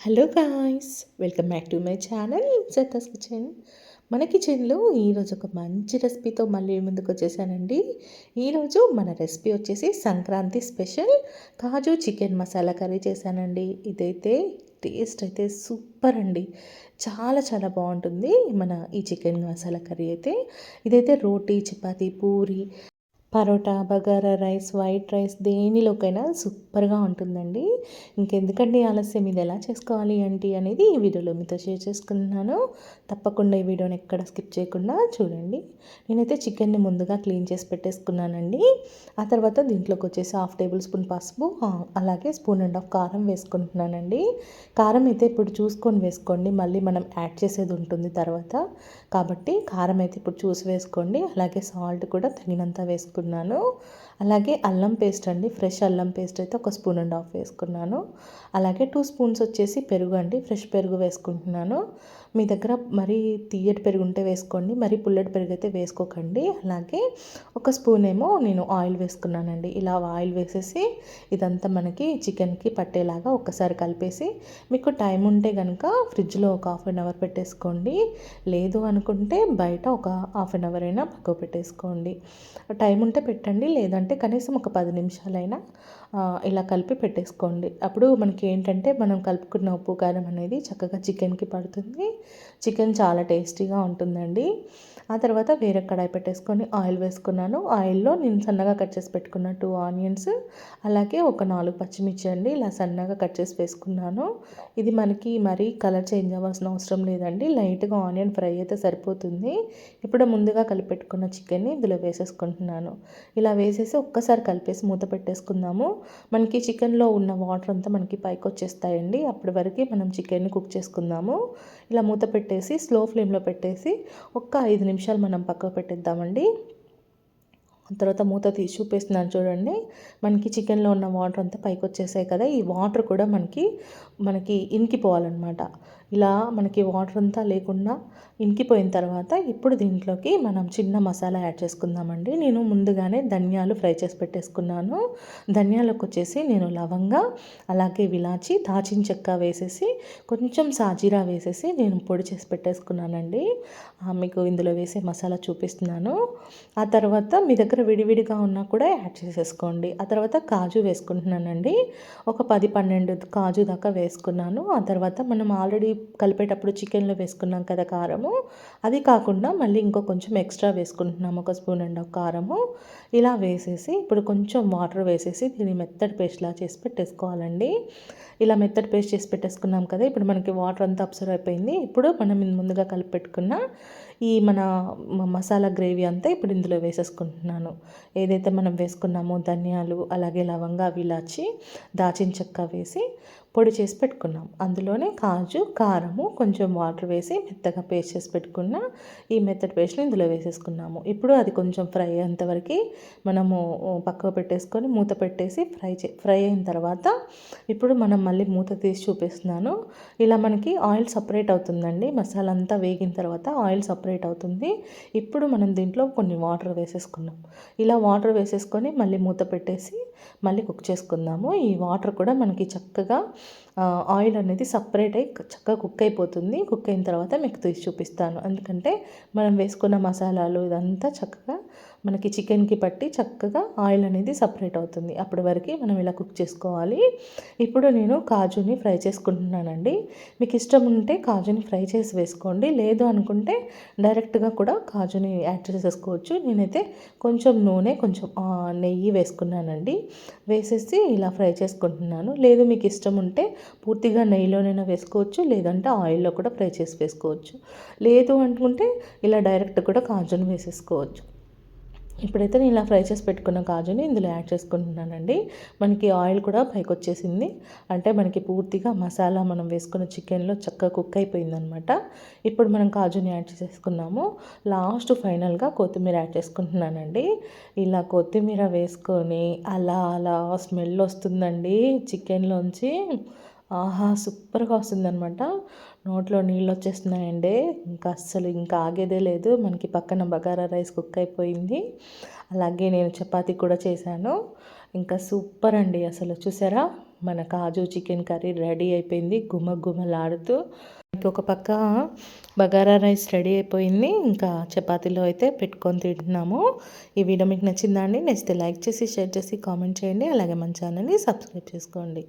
Hello guys welcome back to my channel Satha's kitchen. మన కిచెన్లో ఈరోజు ఒక మంచి రెసిపీతో మళ్ళీ ముందుకు వచ్చేసానండి. ఈరోజు మన రెసిపీ వచ్చేసి Sankranti special kaju chicken masala curry చేశానండి. ఇదైతే టేస్ట్ అయితే సూపర్ అండి. చాలా చాలా బాగుంటుంది మన ఈ చికెన్ మసాలా కర్రీ అయితే. ఇదైతే roti chapati puri paratha bagara rice white rice దేనిలోకైనా సూపర్గా ఉంటుందండి. ఇంకెందుకండి ఆలస్యం? ఇది ఎలా చేసుకోవాలి ఏంటి అనేది ఈ వీడియోలో మీతో షేర్ చేసుకున్నాను తప్పకుండా ఈ వీడియోని ఎక్కడ స్కిప్ చేయకుండా చూడండి. నేనైతే చికెన్ని ముందుగా క్లీన్ చేసి పెట్టేసుకున్నానండి. ఆ తర్వాత దీంట్లోకి వచ్చేసి హాఫ్ టేబుల్ స్పూన్ పసుపు అలాగే స్పూన్ అండ్ హాఫ్ కారం వేసుకుంటున్నానండి. కారం అయితే ఇప్పుడు చూసుకొని వేసుకోండి. మళ్ళీ మనం యాడ్ చేసేది ఉంటుంది తర్వాత. కాబట్టి కారం అయితే ఇప్పుడు చూసి వేసుకోండి. అలాగే సాల్ట్ కూడా తగినంత వేసుకోండి. వేసుకున్నాను అలాగే అల్లం పేస్ట్ అండి ఫ్రెష్ అల్లం పేస్ట్ అయితే ఒక స్పూన్ అండ్ హాఫ్ వేసుకున్నాను. అలాగే టూ స్పూన్స్ వచ్చేసి పెరుగు అండి ఫ్రెష్ పెరుగు వేసుకుంటున్నాను. మీ దగ్గర మరీ తీయటి పెరుగు ఉంటే వేసుకోండి మరీ పుల్లటి పెరుగు అయితే వేసుకోకండి. అలాగే ఒక స్పూన్ ఏమో నేను ఆయిల్ వేసుకున్నానండి. ఇలా ఆయిల్ వేసేసి ఇదంతా మనకి చికెన్కి పట్టేలాగా ఒక్కసారి కలిపేసి మీకు టైం ఉంటే కనుక ఫ్రిడ్జ్లో ఒక హాఫ్ అన్ అవర్ పెట్టేసుకోండి. లేదు అనుకుంటే బయట ఒక హాఫ్ అన్ అవర్ అయినా పక్కకు పెట్టేసుకోండి. టైం ఉంటే పెట్టండి లేదంటే అంటే కనీసం ఒక పది నిమిషాలైనా ఇలా కలిపి పెట్టేసుకోండి. అప్పుడు మనకి ఏంటంటే మనం కలుపుకున్న ఉప్పు కారం అనేది చక్కగా చికెన్కి పడుతుంది. చికెన్ చాలా టేస్టీగా ఉంటుందండి. ఆ తర్వాత వేరే కడాయి పెట్టేసుకొని ఆయిల్ వేసుకున్నాను. ఆయిల్లో నేను సన్నగా కట్ చేసి పెట్టుకున్న టూ ఆనియన్స్ అలాగే ఒక నాలుగు పచ్చిమిర్చి అండి ఇలా సన్నగా కట్ చేసి వేసుకున్నాను. ఇది మనకి మరీ కలర్ చేంజ్ అవ్వాల్సిన అవసరం లేదండి. లైట్గా ఆనియన్ ఫ్రై అయితే సరిపోతుంది. ఇప్పుడు ముందుగా కలిపి పెట్టుకున్న చికెన్ని ఇందులో వేసేసుకుంటున్నాను. ఇలా వేసేసి ఒక్కసారి కలిపేసి మూత పెట్టేసుకుందాము. మనకి చికెన్లో ఉన్న వాటర్ అంతా మనకి పైకి వచ్చేస్తాయండి. అప్పటి వరకు మనం చికెన్ని కుక్ చేసుకుందాము. ఇలా మూత పెట్టేసి స్లో ఫ్లేమ్లో పెట్టేసి ఒక్క ఐదు నిమిషాలు మనం పక్కకు పెట్టేద్దామండి. తర్వాత మూత తీసి చూపిస్తున్నాను చూడండి. మనకి చికెన్లో ఉన్న వాటర్ అంతా పైకి వచ్చేసాయి కదా ఈ వాటర్ కూడా మనకి మనకి ఇనికిపోవాలన్నమాట. ఇలా మనకి వాటర్ అంతా లేకుండా ఇంకిపోయిన తర్వాత ఇప్పుడు దీంట్లోకి మనం చిన్న మసాలా యాడ్ చేసుకుందామండి. నేను ముందుగానే ధనియాలు ఫ్రై చేసి పెట్టేసుకున్నాను. ధనియాలకు వచ్చేసి నేను లవంగా అలాగే విలాచి దాచిన చెక్క వేసేసి కొంచెం సాజీరా వేసేసి నేను పొడి చేసి పెట్టేసుకున్నానండి. మీకు ఇందులో వేసే మసాలా చూపిస్తున్నాను. ఆ తర్వాత మీ దగ్గర విడివిడిగా ఉన్నా కూడా యాడ్ చేసేసుకోండి. ఆ తర్వాత కాజు వేసుకుంటున్నానండి. ఒక పది పన్నెండు కాజు దాకా వేసుకున్నాను. ఆ తర్వాత మనం ఆల్రెడీ కలిపేటప్పుడు చికెన్లో వేసుకున్నాం కదా కారము. అది కాకుండా మళ్ళీ ఇంకో కొంచెం ఎక్స్ట్రా వేసుకుంటున్నాము ఒక స్పూన్ అండ్ ఒక కారము. ఇలా వేసేసి ఇప్పుడు కొంచెం వాటర్ వేసేసి దీన్ని మెత్తడి పేస్ట్లా చేసి పెట్టేసుకోవాలండి. ఇలా మెత్తడి పేస్ట్ చేసి పెట్టేసుకున్నాం కదా. ఇప్పుడు మనకి వాటర్ అంతా అబ్సర్వ్ అయిపోయింది. ఇప్పుడు మనం ముందుగా కలిపి పెట్టుకున్న ఈ మన మసాలా గ్రేవీ అంతా ఇప్పుడు ఇందులో వేసేసుకుంటున్నాను. ఏదైతే మనం వేసుకున్నామో ధనియాలు అలాగే లవంగా విలాచి దాచిన చెక్క వేసి పొడి చేసి పెట్టుకున్నాం. అందులోనే కాజు కారము కొంచెం వాటర్ వేసి మెత్తగా పేస్ట్ చేసి పెట్టుకున్న ఈ మెత్తటి పేస్ట్ని ఇందులో వేసేసుకున్నాము. ఇప్పుడు అది కొంచెం ఫ్రై అయ్యేంతవరకు మనము పక్కకు పెట్టేసుకొని మూత పెట్టేసి ఫ్రై చే ఫ్రై అయిన తర్వాత ఇప్పుడు మనం మళ్ళీ మూత తీసి చూపిస్తున్నాను. ఇలా మనకి ఆయిల్ సపరేట్ అవుతుందండి. మసాలా అంతా వేగిన తర్వాత ఆయిల్ సపరేట్ అవుతుంది. ఇప్పుడు మనం దీంట్లో కొన్ని వాటర్ వేసేసుకున్నాం ఇలా వాటర్ వేసేసుకొని మళ్ళీ మూత పెట్టేసి మళ్ళీ కుక్ చేసుకుందాము. ఈ వాటర్ కూడా మనకి చక్కగా ఆయిల్ అనేది సపరేట్ అయి చక్కగా కుక్ అయిపోతుంది. కుక్ అయిన తర్వాత మీకు తీసి చూపిస్తాను. ఎందుకంటే మనం వేసుకున్న మసాలాలు ఇదంతా చక్కగా మనకి చికెన్కి పట్టి చక్కగా ఆయిల్ అనేది సపరేట్ అవుతుంది. అప్పటి వరకు మనం ఇలా కుక్ చేసుకోవాలి. ఇప్పుడు నేను కాజుని ఫ్రై చేసుకుంటున్నానండి. మీకు ఇష్టం ఉంటే కాజుని ఫ్రై చేసి వేసుకోండి. లేదు అనుకుంటే డైరెక్ట్గా కూడా కాజుని యాడ్ చేసేసుకోవచ్చు. నేనైతే కొంచెం నూనె కొంచెం నెయ్యి వేసుకున్నానండి. వేసేసి ఇలా ఫ్రై చేసుకుంటున్నాను. లేదు మీకు ఇష్టం ఉంటే పూర్తిగా నెయ్యిలోనైనా వేసుకోవచ్చు. లేదంటే ఆయిల్లో కూడా ఫ్రై చేసి వేసుకోవచ్చు. లేదు అనుకుంటే ఇలా డైరెక్ట్ కూడా కాజుని వేసేసుకోవచ్చు. ఇప్పుడైతే నేను ఇలా ఫ్రై చేసి పెట్టుకున్న కాజుని ఇందులో యాడ్ చేసుకుంటున్నానండి. మనకి ఆయిల్ కూడా పైకి వచ్చేసింది. అంటే మనకి పూర్తిగా మసాలా మనం వేసుకున్న చికెన్లో చక్కగా కుక్ అయిపోయిందనమాట ఇప్పుడు మనం కాజుని యాడ్ చేసేసుకున్నాము. లాస్ట్ ఫైనల్గా కొత్తిమీర యాడ్ చేసుకుంటున్నానండి. ఇలా కొత్తిమీర వేసుకొని అలా అలా స్మెల్ వస్తుందండి చికెన్లోంచి. ఆహా సూపర్గా వస్తుందనమాట నోట్లో నీళ్ళు వచ్చేస్తున్నాయండి ఇంకా అస్సలు ఇంకా ఆగేదే లేదు. మనకి పక్కన బగారా రైస్ కుక్ అయిపోయింది. అలాగే నేను చపాతీ కూడా చేశాను. ఇంకా సూపర్ అండి అసలు. చూసారా? మన కాజు చికెన్ కర్రీ రెడీ అయిపోయింది. గుమ గుమలాడుతూ ఒక పక్క బగారా రైస్ రెడీ అయిపోయింది. ఇంకా చపాతీలో అయితే పెట్టుకొని తింటున్నాము. ఈ వీడియో మీకు నచ్చిందా అండి? నచ్చితే లైక్ చేసి షేర్ చేసి కామెంట్ చేయండి. అలాగే మన ఛానల్ని సబ్స్క్రైబ్ చేసుకోండి.